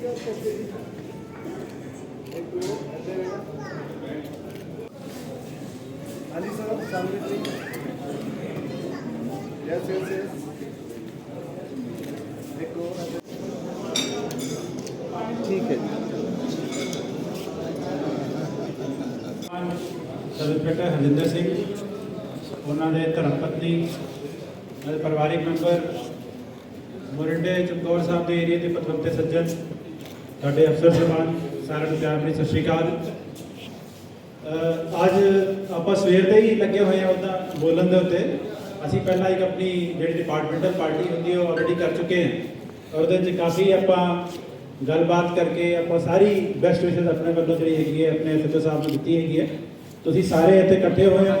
ਹਾਂਜੀ ਸਰ ਸਾਹਮਣੇ ਠੀਕ ਯੈਸ ਯੈਸ ਯੈਸ ਦੇਖੋ ਠੀਕ ਹੈ ਜੀ ਸਿੰਘ ਉਹਨਾਂ ਦੇ ਧਰਮ ਪਤਨੀ ਪਰਿਵਾਰਿਕ ਮੈਂਬਰ ਮੋਰਿੰਡੇ ਚਮਕੌਰ ਸਾਹਿਬ ਦੇ ਏਰੀਆ ਦੇ ਪਤਵੰਤੇ ਸੱਜਣ ਸਾਡੇ ਅਫਸਰ ਸਮਾਨ ਸਾਰਿਆਂ ਨੂੰ ਪਿਆਰ ਭਰੀ ਸਤਿ ਸ਼੍ਰੀ ਅਕਾਲ। ਅੱਜ ਆਪਾਂ ਸਵੇਰ ਦੇ ਹੀ ਲੱਗੇ ਹੋਏ ਆ ਉਹਦਾ ਬੋਲਣ ਦੇ ਉੱਤੇ। ਅਸੀਂ ਪਹਿਲਾਂ ਇੱਕ ਆਪਣੀ ਜਿਹੜੀ ਡਿਪਾਰਟਮੈਂਟਲ ਪਾਰਟੀ ਹੁੰਦੀ ਹੈ ਉਹ ਆਲਰੇਡੀ ਕਰ ਚੁੱਕੇ ਹਾਂ। ਔਰ ਉਹਦੇ 'ਚ ਕਾਫੀ ਆਪਾਂ ਗੱਲਬਾਤ ਕਰਕੇ ਆਪਾਂ ਸਾਰੀ ਬੈਸਟ ਵਿਸ਼ੇਸ ਆਪਣੇ ਵੱਲੋਂ ਜਿਹੜੀ ਹੈਗੀ ਹੈ, ਆਪਣੇ ਐਸਐਚਓ ਸਾਹਿਬ ਨੂੰ ਦਿੱਤੀ ਹੈਗੀ ਹੈ। ਤੁਸੀਂ ਸਾਰੇ ਇੱਥੇ ਇਕੱਠੇ ਹੋਏ ਹੋ।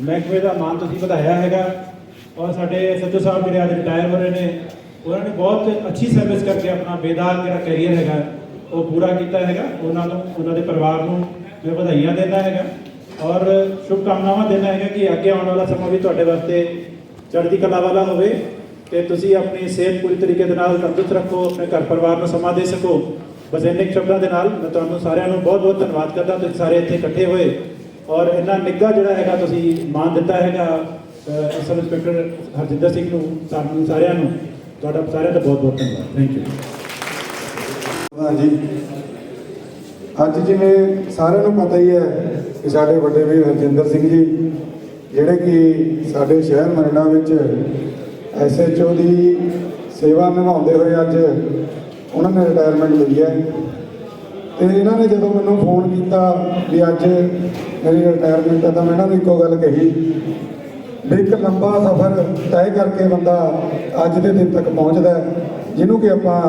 ਮਹਿਕਮੇ ਦਾ ਮਾਨ ਤੁਸੀਂ ਵਧਾਇਆ ਹੈਗਾ। ਔਰ ਸਾਡੇ ਐਸਐਚਓ ਸਾਹਿਬ ਜਿਹੜੇ ਅੱਜ ਰਿਟਾਇਰ ਹੋ ਰਹੇ ਨੇ। ਉਹਨਾਂ ਨੇ ਬਹੁਤ ਅੱਛੀ ਸਰਵਿਸ ਕਰਕੇ ਆਪਣਾ ਬੇਦਾਗ ਜਿਹੜਾ ਕੈਰੀਅਰ ਹੈਗਾ ਉਹ ਪੂਰਾ ਕੀਤਾ ਹੈਗਾ। ਉਹਨਾਂ ਨੂੰ ਉਹਨਾਂ ਦੇ ਪਰਿਵਾਰ ਨੂੰ ਮੈਂ ਵਧਾਈਆਂ ਦਿੰਦਾ ਹੈਗਾ ਔਰ ਸ਼ੁਭ ਕਾਮਨਾਵਾਂ ਦਿੰਦਾ ਹੈਗਾ ਕਿ ਅੱਗੇ ਆਉਣ ਵਾਲਾ ਸਮਾਂ ਵੀ ਤੁਹਾਡੇ ਵਾਸਤੇ ਚੜ੍ਹਦੀ ਕਲਾ ਵਾਲਾ ਹੋਵੇ ਤੇ ਤੁਸੀਂ ਆਪਣੀ ਸਿਹਤ ਪੂਰੀ ਤਰੀਕੇ ਦੇ ਨਾਲ ਤੰਦਰੁਸਤ ਰੱਖੋ ਆਪਣੇ ਘਰ ਪਰਿਵਾਰ ਨੂੰ ਸਮਾਂ ਦੇ ਸਕੋ। ਬਸ ਇੰਨੇ ਕੁ ਸ਼ਬਦਾਂ ਦੇ ਨਾਲ ਮੈਂ ਤੁਹਾਨੂੰ ਸਾਰਿਆਂ ਨੂੰ ਬਹੁਤ ਬਹੁਤ ਧੰਨਵਾਦ ਕਰਦਾ ਤੁਸੀਂ ਸਾਰੇ ਇੱਥੇ ਇਕੱਠੇ ਹੋਏ ਔਰ ਇੰਨਾ ਨਿੱਘਾ ਜਿਹੜਾ ਹੈਗਾ ਤੁਸੀਂ ਮਾਨ ਦਿੱਤਾ ਹੈਗਾ ਅਹ, ਸਬ ਇੰਸਪੈਕਟਰ ਹਰਜਿੰਦਰ ਸਿੰਘ ਨੂੰ ਸਾਨੂੰ ਸਾਰਿਆਂ ਨੂੰ। ਤੁਹਾਡਾ ਸਾਰਿਆਂ ਦਾ ਬਹੁਤ ਬਹੁਤ ਧੰਨਵਾਦ ਥੈਂਕ ਯੂ ਹਾਂਜੀ ਅੱਜ ਜਿਵੇਂ ਸਾਰਿਆਂ ਨੂੰ ਪਤਾ ਹੀ ਹੈ ਕਿ ਸਾਡੇ ਵੱਡੇ ਵੀਰ ਹਰਜਿੰਦਰ ਸਿੰਘ ਜੀ, ਜਿਹੜੇ ਕਿ ਸਾਡੇ ਸ਼ਹਿਰ ਮਰਨਾ ਵਿੱਚ ਐਸਐਚਓ ਦੀ ਸੇਵਾ ਨਿਭਾਉਂਦੇ ਹੋਏ ਅੱਜ ਉਹਨਾਂ ਨੇ ਰਿਟਾਇਰਮੈਂਟ ਲਈ ਹੈ। ਤੇ ਇਹਨਾਂ ਨੇ ਜਦੋਂ ਮੈਨੂੰ ਫੋਨ ਕੀਤਾ ਵੀ ਅੱਜ ਮੇਰੀ ਰਿਟਾਇਰਮੈਂਟ ਹੈ ਤਾਂ ਮੈਂ ਇਹਨਾਂ ਨੂੰ ਇੱਕੋ ਗੱਲ ਕਹੀ ਵੀ ਇੱਕ ਲੰਬਾ ਸਫ਼ਰ ਤੈਅ ਕਰਕੇ ਬੰਦਾ ਅੱਜ ਦੇ ਦਿਨ ਤੱਕ ਪਹੁੰਚਦਾ ਜਿਹਨੂੰ ਕਿ ਆਪਾਂ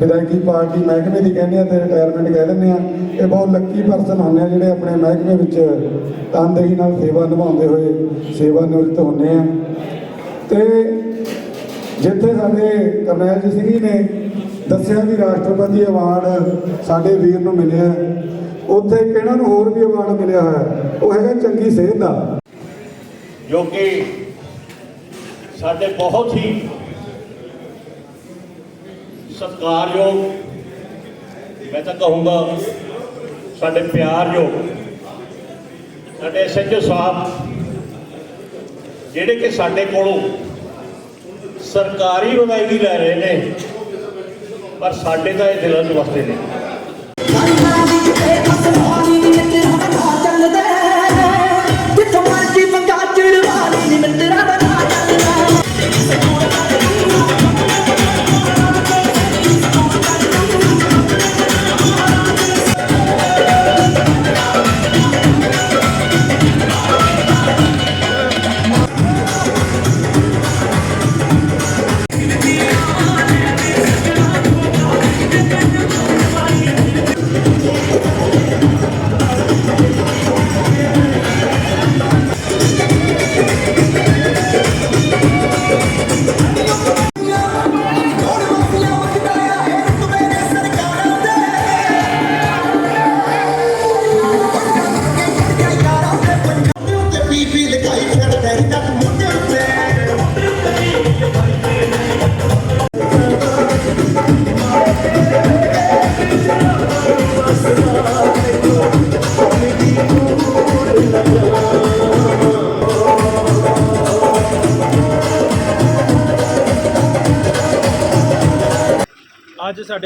ਵਿਦਾਇਗੀ ਪਾਰਟੀ ਮਹਿਕਮੇ ਦੀ ਕਹਿੰਦੇ ਆ ਤੇ ਰਿਟਾਇਰਮੈਂਟ ਕਹਿ ਦਿੰਦੇ ਆ ਇਹ ਬਹੁਤ ਲੱਕੀ ਪਰਸਨ ਹੁੰਦੇ ਆ ਜਿਹੜੇ ਆਪਣੇ ਮਹਿਕਮੇ ਵਿੱਚ ਤਨਦੇਹੀ ਨਾਲ ਸੇਵਾ ਨਿਭਾਉਂਦੇ ਹੋਏ ਸੇਵਾ ਨਿਵਰਤ ਹੁੰਦੇ ਆ। ਤੇ ਜਿੱਥੇ ਸਾਡੇ ਕਰਨੈਲ ਜੀ ਸਿੰਘ ਜੀ ਨੇ ਦੱਸਿਆ ਵੀ ਰਾਸ਼ਟਰਪਤੀ ਅਵਾਰਡ ਸਾਡੇ ਵੀਰ ਨੂੰ ਮਿਲਿਆ ਉੱਥੇ ਇੱਕ ਇਹਨਾਂ ਨੂੰ ਹੋਰ ਵੀ ਅਵਾਰਡ ਮਿਲਿਆ ਹੋਇਆ ਉਹ ਹੈਗਾ ਚੰਗੀ ਸਿਹਤ ਦਾ। ਜੋ ਕਿ ਸਾਡੇ ਬਹੁਤ ਹੀ ਸਤਿਕਾਰਯੋਗ, ਮੈਂ ਤਾਂ ਕਹੂੰਗਾ ਸਾਡੇ ਪਿਆਰਯੋਗ ਸਾਡੇ ਐਸਐਚਓ ਸਾਹਿਬ, ਜਿਹੜੇ ਕਿ ਸਾਡੇ ਕੋਲੋਂ ਸਰਕਾਰੀ ਵਿਦਾਇਗੀ ਲੈ ਰਹੇ ਨੇ, ਪਰ ਸਾਡੇ ਤਾਂ ਇਹ ਦਿਲਾਂ 'ਚ ਵਸਦੇ ਨੇ।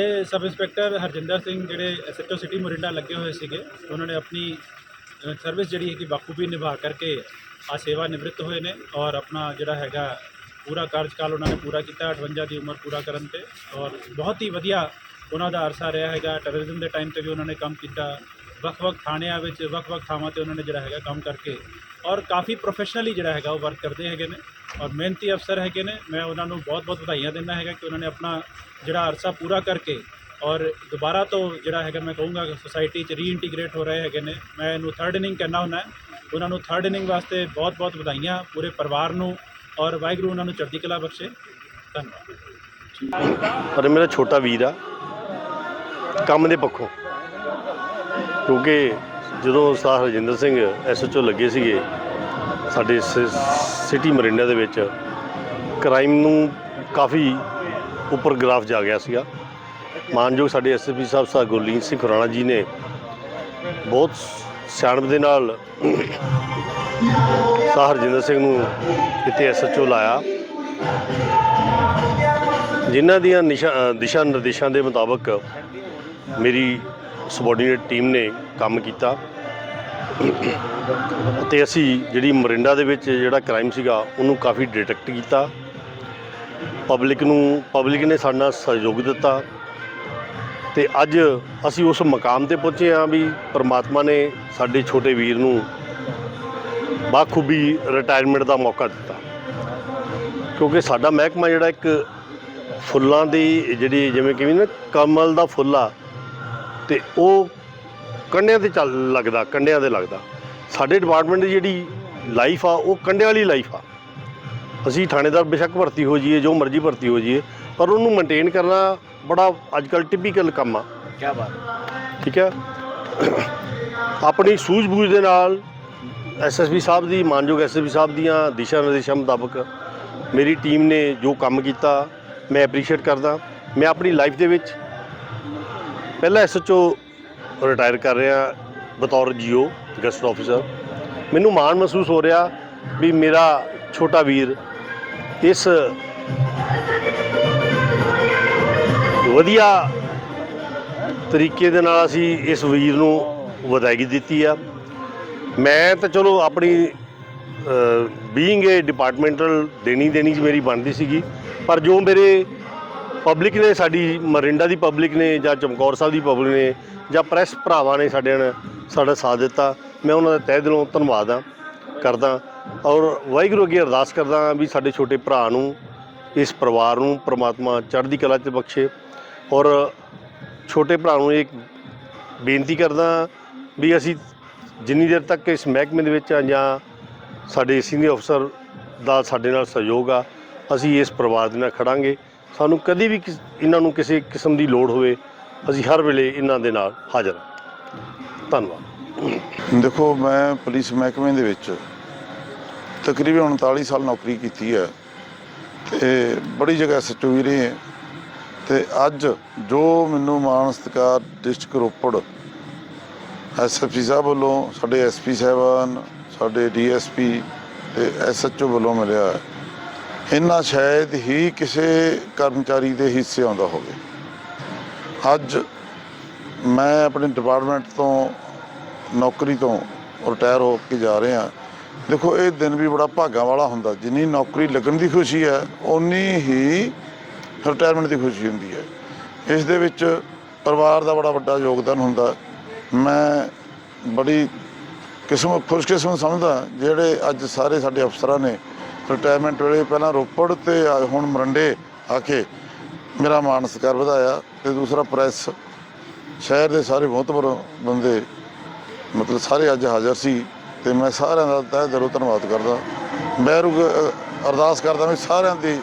ਸਾਡੇ ਸਬ ਇੰਸਪੈਕਟਰ ਹਰਜਿੰਦਰ ਸਿੰਘ ਜਿਹੜੇ ਐਸਐਚਓ ਸਿਟੀ ਮੋਰਿੰਡਾ ਲੱਗੇ ਹੋਏ ਸੀਗੇ, ਉਹਨਾਂ ਨੇ ਆਪਣੀ ਸਰਵਿਸ ਜਿਹੜੀ ਹੈ ਕਿ ਬਾਖੂਬੀ ਨਿਭਾ ਕਰਕੇ ਆ ਸੇਵਾ ਨਿਵ੍ਰਿਤ ਹੋਏ ਨੇ ਔਰ ਆਪਣਾ ਜਿਹੜਾ ਹੈਗਾ ਪੂਰਾ ਕਾਰਜਕਾਲ ਉਹਨਾਂ ਨੇ ਪੂਰਾ ਕੀਤਾ 58 ਦੀ ਉਮਰ ਪੂਰਾ ਕਰਨ ਤੇ ਔਰ ਬਹੁਤ ਹੀ ਵਧੀਆ ਉਹਨਾਂ ਦਾ ਅਰਸਾ ਰਿਹਾ ਹੈਗਾ। ਟੈਰਰਿਜ਼ਮ ਦੇ ਟਾਈਮ ਤੇ ਵੀ ਉਹਨਾਂ ਨੇ ਕੰਮ ਕੀਤਾ। ਵੱਖ-ਵੱਖ ਥਾਣਿਆਂ ਵਿੱਚ, ਵੱਖ-ਵੱਖ ਥਾਵਾਂ ਤੇ ਉਹਨਾਂ ਨੇ ਜਿਹੜਾ ਹੈਗਾ ਕੰਮ ਕਰਕੇ ਔਰ ਕਾਫੀ ਪ੍ਰੋਫੈਸ਼ਨਲੀ ਜਿਹੜਾ ਹੈਗਾ ਉਹ ਵਰਕ ਕਰਦੇ ਹੈਗੇ ਨੇ ਔਰ ਮਿਹਨਤੀ ਅਫਸਰ ਹੈਗੇ ਨੇ। ਮੈਂ ਉਹਨਾਂ ਨੂੰ ਬਹੁਤ-ਬਹੁਤ ਵਧਾਈਆਂ ਦਿੰਦਾ ਹੈਗਾ ਕਿ ਉਹਨਾਂ ਨੇ ਆਪਣਾ ਜਿਹੜਾ ਅਰਸਾ ਪੂਰਾ ਕਰਕੇ ਔਰ ਦੁਬਾਰਾ ਤੋਂ ਜਿਹੜਾ ਹੈਗਾ ਮੈਂ ਕਹੂੰਗਾ ਸੋਸਾਇਟੀ 'ਚ ਰੀਇੰਟੀਗ੍ਰੇਟ ਹੋ ਰਹੇ ਹੈਗੇ ਨੇ। ਮੈਂ ਇਹਨੂੰ ਥਰਡ ਇਨਿੰਗ ਕਹਿਣਾ ਹੁੰਦਾ। ਉਹਨਾਂ ਨੂੰ ਥਰਡ ਇਨਿੰਗ ਵਾਸਤੇ ਬਹੁਤ-ਬਹੁਤ ਵਧਾਈਆਂ ਪੂਰੇ ਪਰਿਵਾਰ ਨੂੰ ਔਰ ਵਾਹਿਗੁਰੂ ਉਹਨਾਂ ਨੂੰ ਚੜ੍ਹਦੀ ਕਲਾ ਬਖਸ਼ੇ। ਧੰਨਵਾਦ। ਪਰ ਮੇਰਾ ਛੋਟਾ ਵੀਰ ਆ। ਕੰਮ ਦੇ ਪੱਖੋਂ। ਕਿਉਂਕਿ ਜਦੋਂ ਸਾਹ ਹਰਜਿੰਦਰ ਸਿੰਘ ਐਸਐਚਓ ਲੱਗੇ ਸੀਗੇ, ਸਾਡੇ ਸ- ਸਿਟੀ ਮਰਿੰਡਾ ਦੇ ਵਿੱਚ ਕ੍ਰਾਈਮ ਨੂੰ ਕਾਫੀ ਉੱਪਰ ਗ੍ਰਾਫ ਜਾ ਗਿਆ ਸੀਗਾ। ਮਾਨਯੋਗ ਸਾਡੇ ਐਸਐਸਪੀ ਸਾਹਿਬ, ਸਾ ਗੁਰਲੀਨ ਸਿੰਘ ਖੁਰਾਣਾ ਜੀ ਨੇ ਬਹੁਤ ਸਿਆਣਪ ਦੇ ਨਾਲ ਸਾਹ ਹਰਜਿੰਦਰ ਸਿੰਘ ਨੂੰ ਇੱਥੇ ਐਸਐਚਓ ਲਾਇਆ। ਜਿਨ੍ਹਾਂ ਦੀਆਂ ਨਿਸ਼ਾ ਦਿਸ਼ਾ ਨਿਰਦੇਸ਼ਾਂ ਦੇ ਮੁਤਾਬਕ ਮੇਰੀ ਸਬੋਰਡੀਨੇਟ ਟੀਮ ਨੇ ਕੰਮ ਕੀਤਾ। ਅਤੇ ਅਸੀਂ ਜਿਹੜੀ ਮਰਿੰਡਾ ਦੇ ਵਿੱਚ ਜਿਹੜਾ ਕ੍ਰਾਈਮ ਸੀਗਾ, ਉਹਨੂੰ ਕਾਫੀ ਡਿਟੈਕਟ ਕੀਤਾ। ਪਬਲਿਕ ਨੂੰ, ਪਬਲਿਕ ਨੇ ਸਾਡੇ ਨਾਲ ਸਹਿਯੋਗ ਦਿੱਤਾ। ਤੇ ਅੱਜ ਅਸੀਂ ਉਸ ਮਕਾਮ ਤੇ ਪਹੁੰਚੇ ਹਾਂ ਵੀ ਪ੍ਰਮਾਤਮਾ ਨੇ ਸਾਡੇ ਛੋਟੇ ਵੀਰ ਨੂੰ ਬਾਖੂਬੀ ਰਿਟਾਇਰਮੈਂਟ ਦਾ ਮੌਕਾ ਦਿੱਤਾ। ਕਿਉਂਕਿ ਸਾਡਾ ਮਹਿਕਮਾ ਜਿਹੜਾ ਇੱਕ ਫੁੱਲਾਂ ਦੀ ਜਿਹੜੀ ਜਿਵੇਂ ਕਿ ਵੀ ਨਾ ਕਮਲ ਦਾ ਫੁੱਲ ਆ ਤੇ ਉਹ ਕੰਡਿਆਂ ਤੇ ਚੱਲ ਲੱਗਦਾ ਕੰਡਿਆਂ ਤੇ ਲੱਗਦਾ। ਸਾਡੇ ਡਿਪਾਰਟਮੈਂਟ ਦੀ ਜਿਹੜੀ ਲਾਈਫ ਆ ਉਹ ਕੰਡਿਆਂ ਵਾਲੀ ਲਾਈਫ ਆ। ਅਸੀਂ ਥਾਣੇਦਾਰ ਬੇਸ਼ੱਕ ਭਰਤੀ ਹੋ ਜਾਈਏ ਜੋ ਮਰਜ਼ੀ ਭਰਤੀ ਹੋ ਜਾਈਏ ਪਰ ਉਹਨੂੰ ਮੇਨਟੇਨ ਕਰਨਾ ਬੜਾ ਅੱਜ ਕੱਲ੍ਹ ਟਿਪੀਕਲ ਕੰਮ ਆ। ਕੀ ਬਾਤ। ਠੀਕ ਹੈ? ਆਪਣੀ ਸੂਝ-ਬੂਝ ਦੇ ਨਾਲ ਐਸਐਸਪੀ ਸਾਹਿਬ ਦੀ ਮਾਨਯੋਗ ਐਸਐਸਪੀ ਸਾਹਿਬ ਦੀਆਂ ਦਿਸ਼ਾ ਨਿਰਦੇਸ਼ਾਂ ਮੁਤਾਬਕ ਮੇਰੀ ਟੀਮ ਨੇ ਜੋ ਕੰਮ ਕੀਤਾ ਮੈਂ ਐਪਰੀਸ਼ੀਏਟ ਕਰਦਾ। ਮੈਂ ਆਪਣੀ ਲਾਈਫ ਦੇ ਵਿੱਚ ਪਹਿਲਾ ਐਸਐਚਓ ਰਿਟਾਇਰ ਕਰ ਰਿਹਾ ਬਤੌਰ ਜੀਓ ਗੈਸਟ ਆਫੀਸਰ ਮੈਨੂੰ ਮਾਣ ਮਹਿਸੂਸ ਹੋ ਰਿਹਾ ਵੀ ਮੇਰਾ ਛੋਟਾ ਵੀਰ ਇਸ ਵਧੀਆ ਤਰੀਕੇ ਦੇ ਨਾਲ ਅਸੀਂ ਇਸ ਵੀਰ ਨੂੰ ਵਧਾਈ ਦਿੱਤੀ ਆ। ਮੈਂ ਤਾਂ ਚਲੋ ਆਪਣੀ ਬੀਇੰਗ ਏ ਡਿਪਾਰਟਮੈਂਟਲ ਦੇਣੀ ਦੇਣੀ 'ਚ ਮੇਰੀ ਬਣਦੀ ਸੀਗੀ, ਪਰ ਜੋ ਮੇਰੇ ਪਬਲਿਕ ਨੇ, ਸਾਡੀ ਮਰਿੰਡਾ ਦੀ ਪਬਲਿਕ ਨੇ ਜਾਂ ਚਮਕੌਰ ਸਾਹਿਬ ਦੀ ਪਬਲਿਕ ਨੇ ਜਾਂ ਪ੍ਰੈਸ ਭਰਾਵਾਂ ਨੇ ਸਾਡੇ ਨਾਲ ਸਾਡਾ ਸਾਥ ਦਿੱਤਾ। ਮੈਂ ਉਹਨਾਂ ਦਾ ਤਹਿ ਦਿਲੋਂ ਧੰਨਵਾਦ ਆ ਕਰਦਾ ਔਰ ਵਾਹਿਗੁਰੂ ਅੱਗੇ ਅਰਦਾਸ ਕਰਦਾ ਵੀ ਸਾਡੇ ਛੋਟੇ ਭਰਾ ਨੂੰ, ਇਸ ਪਰਿਵਾਰ ਨੂੰ ਪ੍ਰਮਾਤਮਾ ਚੜ੍ਹਦੀ ਕਲਾ 'ਚ ਬਖਸ਼ੇ ਔਰ ਛੋਟੇ ਭਰਾ ਨੂੰ ਇੱਕ ਬੇਨਤੀ ਕਰਦਾ ਵੀ ਅਸੀਂ ਜਿੰਨੀ ਦੇਰ ਤੱਕ ਇਸ ਮਹਿਕਮੇ ਦੇ ਵਿੱਚ ਆ ਜਾਂ ਸਾਡੇ ਸੀਨੀਅਰ ਅਫਸਰ ਦਾ ਸਾਡੇ ਨਾਲ ਸਹਿਯੋਗ ਆ, ਅਸੀਂ ਇਸ ਪਰਿਵਾਰ ਦੇ ਨਾਲ ਖੜਾਂਗੇ। ਸਾਨੂੰ ਕਦੀ ਵੀ ਕਿਸ- ਇਹਨਾਂ ਨੂੰ ਕਿਸੇ ਕਿਸਮ ਦੀ ਲੋੜ ਹੋਵੇ ਅਸੀਂ ਹਰ ਵੇਲੇ ਇਹਨਾਂ ਦੇ ਨਾਲ ਹਾਜ਼ਰ ਹਾਂ। ਧੰਨਵਾਦ। ਦੇਖੋ ਮੈਂ ਪੁਲਿਸ ਮਹਿਕਮੇ ਦੇ ਵਿੱਚ ਤਕਰੀਬਨ 39 ਸਾਲ ਨੌਕਰੀ ਕੀਤੀ ਹੈ ਤੇ ਬੜੀ ਜਗ੍ਹਾ ਐਸਐਚਓ ਵੀ ਰਹੇ ਹਾਂ। ਤੇ ਅੱਜ ਜੋ ਮੈਨੂੰ ਮਾਣ ਸਤਿਕਾਰ ਡਿਸਟ੍ਰਿਕਟ ਰੋਪੜ ਐਸਐਫਸੀ ਸਾਹਿਬ ਵੱਲੋਂ ਸਾਡੇ ਐਸਪੀ ਸਾਹਿਬਾਨ ਸਾਡੇ ਡੀਐਸਪੀ ਤੇ ਐਸਐਚਓ ਵੱਲੋਂ ਮਿਲਿਆ ਹੈ, ਇੰਨਾ ਸ਼ਾਇਦ ਹੀ ਕਿਸੇ ਕਰਮਚਾਰੀ ਦੇ ਹਿੱਸੇ ਆਉਂਦਾ ਹੋਵੇ। ਅੱਜ ਮੈਂ ਆਪਣੇ ਡਿਪਾਰਟਮੈਂਟ ਤੋਂ, ਨੌਕਰੀ ਤੋਂ ਰਿਟਾਇਰ ਹੋ ਕੇ ਜਾ ਰਿਹਾ। ਦੇਖੋ, ਇਹ ਦਿਨ ਵੀ ਬੜਾ ਭਾਗਾਂ ਵਾਲਾ ਹੁੰਦਾ। ਜਿੰਨੀ ਨੌਕਰੀ ਲੱਗਣ ਦੀ ਖੁਸ਼ੀ ਹੈ, ਓਨੀ ਹੀ ਰਿਟਾਇਰਮੈਂਟ ਦੀ ਖੁਸ਼ੀ ਹੁੰਦੀ ਹੈ। ਇਸ ਦੇ ਵਿੱਚ ਪਰਿਵਾਰ ਦਾ ਬੜਾ ਵੱਡਾ ਯੋਗਦਾਨ ਹੁੰਦਾ। ਮੈਂ ਬੜੀ ਕਿਸਮ ਖੁਸ਼ਕਿਸਮਤ ਸਮਝਦਾ, ਜਿਹੜੇ ਅੱਜ ਸਾਰੇ ਸਾਡੇ ਅਫਸਰਾਂ ਨੇ ਰਿਟਾਇਰਮੈਂਟ ਵੇਲੇ ਪਹਿਲਾਂ ਰੋਪੜ ਤੇ ਆ- ਹੁਣ ਮਰੰਡੇ ਆ ਕੇ ਮੇਰਾ ਮਾਣ ਸਤਿਕਾਰ ਵਧਾਇਆ ਤੇ ਦੂਸਰਾ ਪ੍ਰੈਸ ਸ਼ਹਿਰ ਦੇ ਸਾਰੇ ਮੋਹਤਬਰ ਬੰਦੇ, ਮਤਲਬ ਸਾਰੇ ਅੱਜ ਹਾਜ਼ਰ ਸੀ ਤੇ ਮੈਂ ਸਾਰਿਆਂ ਦਾ ਤਹਿ ਦਿਲੋਂ ਧੰਨਵਾਦ ਕਰਦਾ। ਮੈਂ ਰੁਗ ਅਰਦਾਸ ਕਰਦਾ ਵੀ ਸਾਰਿਆਂ ਦੀ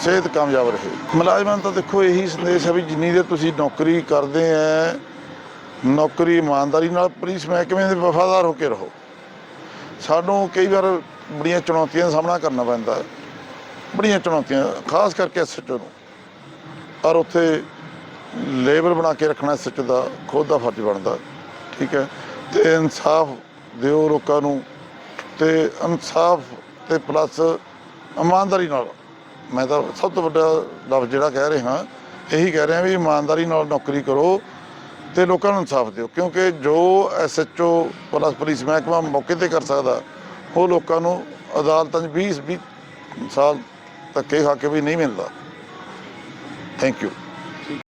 ਸਿਹਤ ਕਾਮਯਾਬ ਰਹੇ। ਮੁਲਾਜ਼ਮਾਂ ਨੂੰ ਤਾਂ ਦੇਖੋ ਇਹੀ ਸੰਦੇਸ਼ ਹੈ ਵੀ ਜਿੰਨੀ ਦੇਰ ਤੁਸੀਂ ਨੌਕਰੀ ਕਰਦੇ ਆ, ਨੌਕਰੀ ਇਮਾਨਦਾਰੀ ਨਾਲ ਪੁਲਿਸ ਮਹਿਕਮੇ ਦੇ ਵਫਾਦਾਰ ਹੋ ਕੇ ਰਹੋ। ਸਾਨੂੰ ਕਈ ਵਾਰ ਬੜੀਆਂ ਚੁਣੌਤੀਆਂ ਦਾ ਸਾਹਮਣਾ ਕਰਨਾ ਪੈਂਦਾ ਹੈ। ਬੜੀਆਂ ਚੁਣੌਤੀਆਂ, ਖਾਸ ਕਰਕੇ ਐਸਐਚਓ ਨੂੰ। ਪਰ ਉੱਥੇ ਲੇਬਰ ਬਣਾ ਕੇ ਰੱਖਣਾ ਸੱਚ ਦਾ ਖੁਦ ਦਾ ਫਰਜ਼ ਬਣਦਾ ਠੀਕ ਹੈ? ਤੇ ਇਨਸਾਫ ਦਿਓ ਲੋਕਾਂ ਨੂੰ ਤੇ ਇਨਸਾਫ ਤੇ ਪਲੱਸ ਇਮਾਨਦਾਰੀ ਨਾਲ। ਮੈਂ ਤਾਂ ਸਭ ਤੋਂ ਵੱਡਾ ਲਫ਼ਜ਼ ਜਿਹੜਾ ਕਹਿ ਰਿਹਾ, ਇਹੀ ਕਹਿ ਰਿਹਾ ਵੀ ਇਮਾਨਦਾਰੀ ਨਾਲ ਨੌਕਰੀ ਕਰੋ ਤੇ ਲੋਕਾਂ ਨੂੰ ਇਨਸਾਫ ਦਿਓ। ਕਿਉਂਕਿ ਜੋ ਐਸਐਚਓ ਪਲੱਸ ਪੁਲਿਸ ਮਹਿਕਮਾ ਮੌਕੇ ਤੇ ਕਰ ਸਕਦਾ ਉਹ ਲੋਕਾਂ ਨੂੰ ਅਦਾਲਤਾਂ 'ਚ 20 20 ਸਾਲ ਧੱਕੇ ਖਾ ਕੇ ਵੀ ਨਹੀਂ ਮਿਲਦਾ। Thank you